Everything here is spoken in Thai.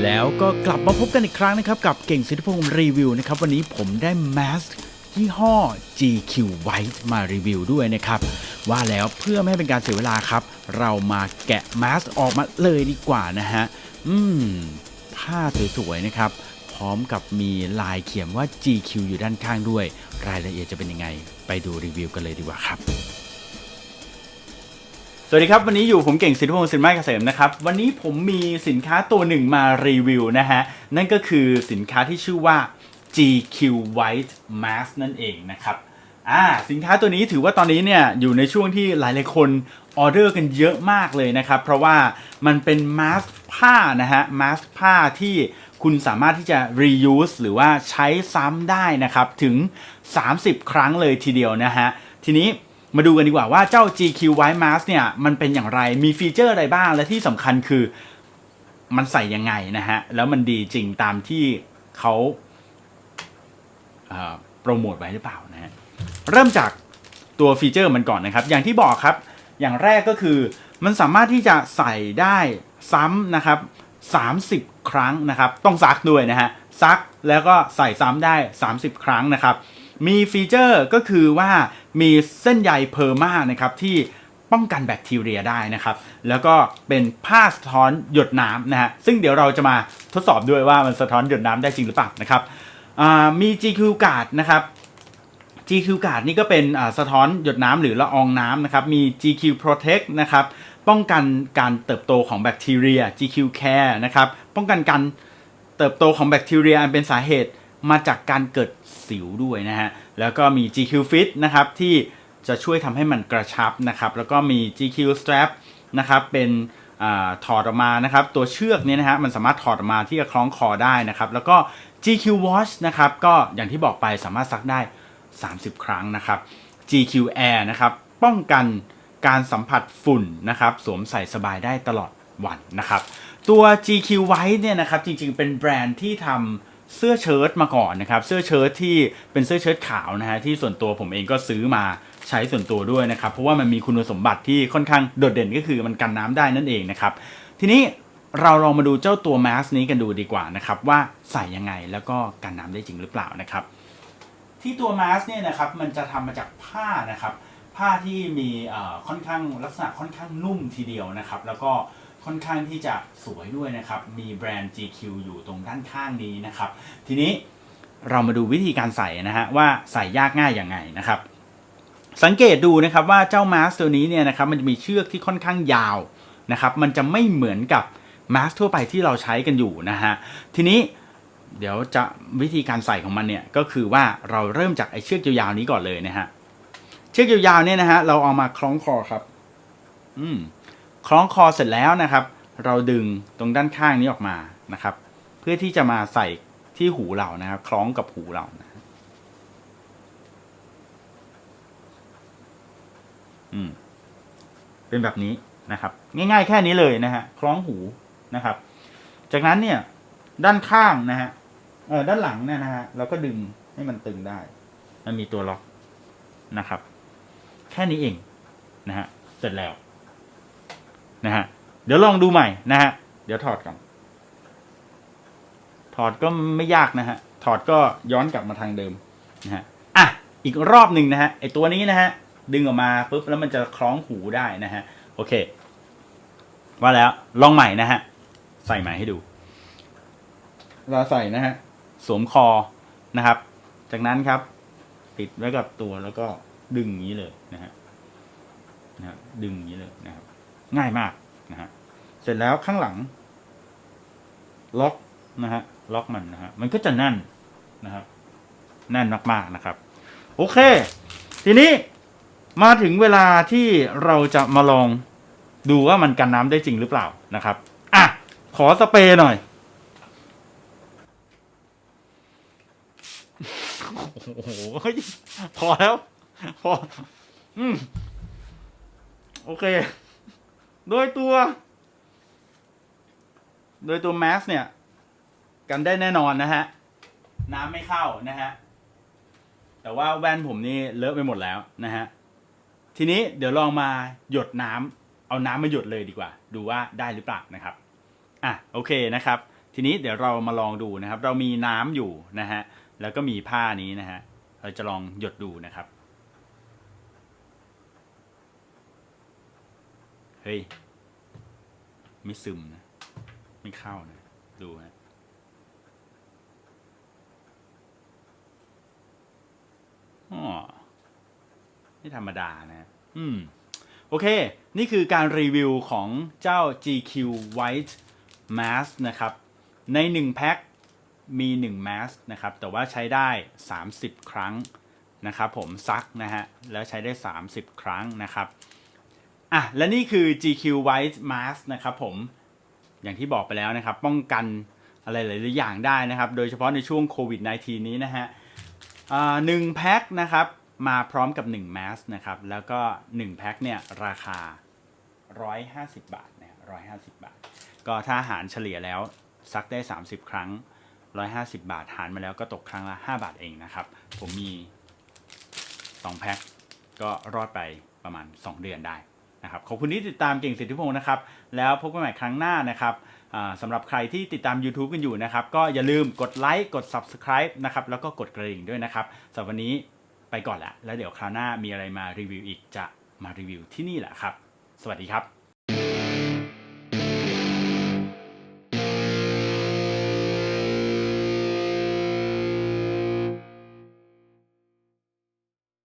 แล้วก็กลับมาพบกันอีกครั้งนะครับ กับเก่งสิทธิพงศ์รีวิวนะครับ วันนี้ผมได้แมสยี่ห้อ GQ White มารีวิวด้วยนะครับ ว่าแล้วเพื่อไม่ให้เป็นการเสียเวลาครับ เรามาแกะแมสออกมาเลยดีกว่านะฮะ อืม ผ้าสวยๆนะครับ พร้อมกับมีลายเขียนว่า GQ อยู่ด้านข้างด้วย รายละเอียดจะเป็นยังไง ไปดูรีวิวกันเลยดีกว่าครับ สวัสดีครับ วันนี้อยู่ผมเก่งสิทธิพงศ์สินไม้เกษมนะครับ วันนี้ผมมีสินค้าตัวหนึ่งมารีวิวนะฮะ นั่นก็คือสินค้าที่ชื่อว่า GQ White Mask นั่นเองนะครับอ่าสินค้าตัวนี้ถือว่าตอนนี้เนี่ยอยู่ในช่วงที่หลายๆคนออเดอร์กันเยอะมากเลยนะครับ เพราะว่ามันเป็นมาสก์ผ้านะฮะมาสก์ผ้าที่คุณสามารถที่จะ reuse หรือว่าใช้ซ้ำได้นะครับ ถึง 30 ครั้งเลยทีเดียวนะฮะทีนี้ มาดูกันดีกว่าว่าเจ้า GQ White Mask เนี่ยมันเป็นอย่างไรมีฟีเจอร์อะไรบ้าง และที่สำคัญคือมันใส่ยังไงนะฮะ แล้วมันดีจริงตามที่เขาโปรโมทไว้หรือเปล่านะฮะ เริ่มจากตัวฟีเจอร์มันก่อนนะครับ อย่างที่บอกครับ อย่างแรกก็คือมันสามารถที่จะใส่ได้ซ้ำนะครับ 30 ครั้งนะครับ ต้องซักด้วยนะฮะ ซักแล้วก็ใส่ซ้ำได้ 30 ครั้งนะครับ มีฟีเจอร์ก็คือว่ามีเส้นใยเพอร์มานะครับที่ป้องกันแบคทีเรียได้นะครับ แล้วก็เป็นผ้าสะท้อนหยดน้ำนะฮะซึ่งเดี๋ยวเราจะมาทดสอบด้วยว่ามันสะท้อนหยดน้ำได้จริงหรือเปล่านะครับมี GQ Guard นะครับ GQ Guard นี่ก็เป็นสะท้อนหยดน้ำหรือละอองน้ำนะครับมี GQ Protect นะครับป้องกันการเติบโตของแบคทีเรีย GQ Care นะครับป้องกันการเติบโตของแบคทีเรียอันเป็นสาเหตุ มาจากการเกิดสิวด้วยนะฮะ แล้วก็มี GQ Fit นะครับที่จะช่วยทำให้มันกระชับนะครับ แล้วก็มี GQ Strap นะครับเป็นอถอดออกมานะครับตัวเชือกเนี่ยนะฮะมันสามารถถอดออกมาที่จะคล้องคอได้นะครับ แล้วก็ GQ Wash นะครับก็อย่างที่บอกไปสามารถซักได้ 30 ครั้งนะครับ GQ Air นะครับป้องกันการสัมผัสฝุ่นนะครับสวมใส่สบายได้ตลอดวันนะครับ ตัว GQ White เนี่ยนะครับจริงๆเป็นแบรนด์ที่ทำ เสื้อเชิ้ตมาก่อนนะครับ เสื้อเชิ้ตที่เป็นเสื้อเชิ้ตขาวนะฮะที่ส่วนตัวผมเองก็ซื้อมาใช้ส่วนตัวด้วยนะครับ เพราะว่ามันมีคุณสมบัติที่ค่อนข้างโดดเด่นก็คือมันกันน้ำได้นั่นเองนะครับ ทีนี้เราลองมาดูเจ้าตัวแมสนี้กันดูดีกว่านะครับ ว่าใส่ยังไงแล้วก็กันน้ำได้จริงหรือเปล่านะครับ ที่ตัวมาสก์เนี่ยนะครับมันจะทำมาจากผ้านะครับ ผ้าที่มีค่อนข้างลักษณะค่อนข้างนุ่มทีเดียวนะครับ แล้วก็ ค่อนข้างที่จะสวยด้วยนะครับ มีแบรนด์ GQ อยู่ตรงด้านข้างนี้นะครับ ทีนี้เรามาดูวิธีการใส่นะฮะว่าใส่ยากง่ายยังไงนะครับ สังเกตดูนะครับว่าเจ้ามาสตัวนี้เนี่ยนะครับมันจะมีเชือกที่ค่อนข้างยาวนะครับมันจะไม่เหมือนกับมาสทั่วไปที่เราใช้กันอยู่นะฮะทีนี้เดี๋ยวจะวิธีการใส่ของมันเนี่ยก็คือว่าเราเริ่มจากไอ้เชือกยาวๆนี้ก่อนเลยนะฮะเชือกยาวๆเนี่ยนะฮะเราเอามาคล้องคอครับ อืม คล้องคอเสร็จแล้วนะครับ เราดึงตรงด้านข้างนี้ออกมานะครับ เพื่อที่จะมาใส่ที่หูเรานะครับ คล้องกับหูเรานะอืมเป็นแบบนี้นะครับ ง่ายๆแค่นี้เลยนะฮะคล้องหูนะครับ จากนั้นเนี่ย ด้านข้างนะฮะเออด้านหลังเนี่ยนะฮะเราก็ดึงให้มันตึงได้ มันมีตัวล็อกนะครับ แค่นี้เองนะฮะเสร็จแล้ว นะฮะเดี๋ยวลองดูใหม่นะฮะเดี๋ยวถอดก่อนถอดก็ไม่ยากนะฮะถอดก็ย้อนกลับมาทางเดิมนะฮะอะอีกรอบหนึ่งนะฮะไอตัวนี้นะฮะดึงออกมาปุ๊บแล้วมันจะคล้องหูได้นะฮะโอเค ว่าแล้วลองใหม่นะฮะใส่ใหม่ให้ดูเราใส่นะฮะสวมคอนะครับ จากนั้นครับ ติดไว้กับตัวแล้วก็ดึงอย่างนี้เลยนะฮะนะฮะดึงอย่างนี้เลยนะครับ ง่ายมากนะฮะเสร็จแล้วข้างหลัง ล็อกนะฮะล็อกมันนะฮะมันก็จะแน่นนะครับแน่นมากๆนะครับ โอเค ทีนี้มาถึงเวลาที่เราจะมาลองดูว่ามันกันน้ำได้จริงหรือเปล่านะครับอะขอสเปรย์หน่อยโอ้โหพอแล้ว พอ อืม โอเค โดยตัว โดยตัวแมสเนี่ย กันได้แน่นอนนะฮะ น้ำไม่เข้านะฮะ แต่ว่าแว่นผมนี่เลอะไปหมดแล้วนะฮะ ทีนี้เดี๋ยวลองมาหยดน้ำเอาน้ำมาหยดเลยดีกว่า ดูว่าได้หรือเปล่านะครับ อะโอเคนะครับ ทีนี้เดี๋ยวเรามาลองดูนะครับ เรามีน้ำอยู่นะฮะ แล้วก็มีผ้านี้นะฮะ เราจะลองหยดดูนะครับ เฮ้ย ไม่ซึมนะ ไม่เข้านะ ดูฮะอ๋อไม่ธรรมดานะ อืม โอเค นี่คือการรีวิวของเจ้า GQ White Mask นะครับ ใน 1 แพ็ค มี1 mask นะครับ แต่ว่าใช้ได้ 30 ครั้งนะครับผมซักนะฮะ แล้วใช้ได้ 30 ครั้งนะครับ อะและนี่คือ GQ White Mask นะครับผมอย่างที่บอกไปแล้วนะครับ ป้องกันอะไรหลายๆอย่างได้นะครับ โดยเฉพาะในช่วงโควิด -19 นี้นะฮะอ่าหนึ่งแพ็คนะครับ มาพร้อมกับ1 m a s นะครับ แล้วก็ 1 แพ็คเนี่ย ราคา 150 บาทนะ150บาท ก็ถ้าหารเฉลี่ยแล้วซักได้ 30 ครั้ง 150 บาท หารมาแล้วก็ตกครั้งละ 5 บาทเองนะครับ ผมมี 2 แพ็คก็รอดไปประมาณ 2 เดือนได้ นะครับขอบคุณที่ติดตามเก่งสิทธิพงศ์นะครับ แล้วพบกันใหม่ครั้งหน้านะครับสำหรับใครที่ติดตาม YouTube กันอยู่นะครับ ก็อย่าลืมกดไลค์กด Subscribe นะครับแล้วก็กดกระดิ่งด้วยนะครับสำหรับวันนี้ไปก่อนละแล้วเดี๋ยวคราวหน้ามีอะไรมารีวิวอีกจะมารีวิวที่นี่แหละครับ สวัสดีครับ